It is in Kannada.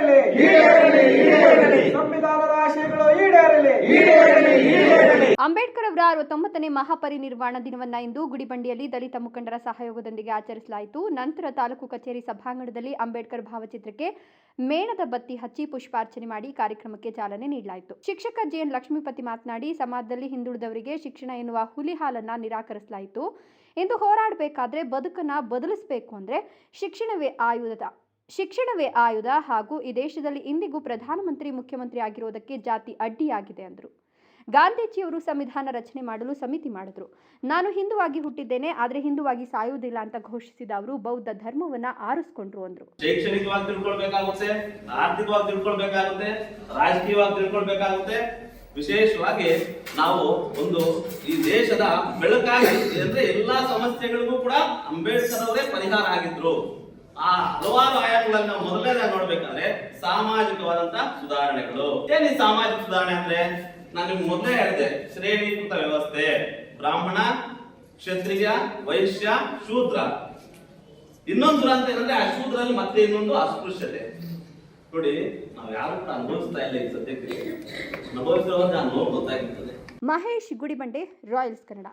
ಈಡೇರಲಿ ಈಡೇರಲಿ. ಸಂವಿಧಾನದ ಆಶಯಗಳು ಈಡೇರಲಿ ಈಡೇರಲಿ, ಈಡೇರಲಿ. ಅಂಬೇಡ್ಕರ್ ಅವರ ಅರವತ್ತೊಂಬತ್ತನೇ ಮಹಾಪರಿನಿರ್ವಾಣ ದಿನವನ್ನ ಇಂದು ಗುಡಿಬಂಡಿಯಲ್ಲಿ ದಲಿತ ಮುಖಂಡರ ಸಹಯೋಗದೊಂದಿಗೆ ಆಚರಿಸಲಾಯಿತು ನಂತರ ತಾಲೂಕು ಕಚೇರಿ ಸಭಾಂಗಣದಲ್ಲಿ ಅಂಬೇಡ್ಕರ್ ಭಾವಚಿತ್ರಕ್ಕೆ ಮೇಣದ ಬತ್ತಿ ಹಚ್ಚಿ ಪುಷ್ಪಾರ್ಚನೆ ಮಾಡಿ ಕಾರ್ಯಕ್ರಮಕ್ಕೆ ಚಾಲನೆ ನೀಡಲಾಯಿತು ಶಿಕ್ಷಕ ಜೆಎನ್ ಲಕ್ಷ್ಮೀಪತಿ ಮಾತನಾಡಿ ಸಮಾಜದಲ್ಲಿ ಹಿಂದುಳಿದವರಿಗೆ ಶಿಕ್ಷಣ ಎನ್ನುವ ಹುಲಿ ಹಾಲನ್ನ ನಿರಾಕರಿಸಲಾಯಿತು ಎಂದು ಹೋರಾಡಬೇಕಾದ್ರೆ ಬದುಕನ್ನ ಬದಲಿಸಬೇಕು ಅಂದ್ರೆ ಶಿಕ್ಷಣವೇ ಆಯುಧದ ಶಿಕ್ಷಣವೇ ಆಯುಧ ಹಾಗೂ ಈ ದೇಶದಲ್ಲಿ ಇಂದಿಗೂ ಪ್ರಧಾನಮಂತ್ರಿ, ಮುಖ್ಯಮಂತ್ರಿ ಆಗಿರೋದಕ್ಕೆ ಜಾತಿ ಅಡ್ಡಿಯಾಗಿದೆ ಅಂದರು. ಗಾಂಧೀಜಿಯವರು ಸಂವಿಧಾನ ರಚನೆ ಮಾಡಲು ಸಮಿತಿ ಮಾಡಿದ್ರು. ನಾನು ಹಿಂದುವಾಗಿ ಹುಟ್ಟಿದ್ದೇನೆ, ಆದರೆ ಹಿಂದುವಾಗಿ ಸಾಯುವುದಿಲ್ಲ ಅಂತ ಘೋಷಿಸಿದ ಅವರು ಬೌದ್ಧ ಧರ್ಮವನ್ನ ಆರಿಸ್ಕೊಂಡ್ರು ಅಂದ್ರು. ಶೈಕ್ಷಣಿಕವಾಗಿ ತಿಳ್ಕೊಳ್ಬೇಕಾಗುತ್ತೆ, ಆರ್ಥಿಕವಾಗಿ ತಿಳ್ಕೊಳ್ಬೇಕಾಗುತ್ತೆ, ರಾಜಕೀಯವಾಗಿ ತಿಳ್ಕೊಳ್ಬೇಕಾಗುತ್ತೆ. ವಿಶೇಷವಾಗಿ ನಾವು ಒಂದು ಈ ದೇಶದ ಬೆಳಕಾಗಿ, ಅಂದ್ರೆ ಎಲ್ಲಾ ಸಮಸ್ಯೆಗಳಿಗೂ ಕೂಡ ಅಂಬೇಡ್ಕರ್ ಅವರೇ ಪರಿಹಾರ ಆಗಿದ್ರು. ಆ ಹಲವಾರು ಆಯಾಮಗಳನ್ನ ಮೊದಲನೇದಾಗಿ ನೋಡ್ಬೇಕಾದ್ರೆ ಸಾಮಾಜಿಕವಾದಂತ ಸುಧಾರಣೆಗಳು. ಏನಿ ಸಾಮಾಜಿಕ ಸುಧಾರಣೆ ಅಂದ್ರೆ? ನಾನು ನಿಮ್ಗೆ ಮೊದಲೇ ಹೇಳಿದೆ, ಶ್ರೇಣೀಕೃತ ವ್ಯವಸ್ಥೆ. ಬ್ರಾಹ್ಮಣ, ಕ್ಷತ್ರಿಯ, ವೈಶ್ಯ, ಶೂದ್ರ. ಇನ್ನೊಂದು ಅಂತ ಏನಂದ್ರೆ ಆ ಶೂದ್ರಲ್ಲಿ ಮತ್ತೆ ಇನ್ನೊಂದು ಅಸ್ಪೃಶ್ಯತೆ. ನೋಡಿ, ನಾವು ಯಾರು ಕೂಡ ಅನುಭವಿಸ್ತಾ ಇಲ್ಲ ಈ ಸದ್ಯಕ್ಕೆ. ಅನುಭವಿಸಿರೋ ನೋವು ಗೊತ್ತಾಗಿರ್ತದೆ ಮಹೇಶ್ ಗುಡಿಬಂಡೆ, ರಾಯಲ್ಸ್ ಕನ್ನಡ.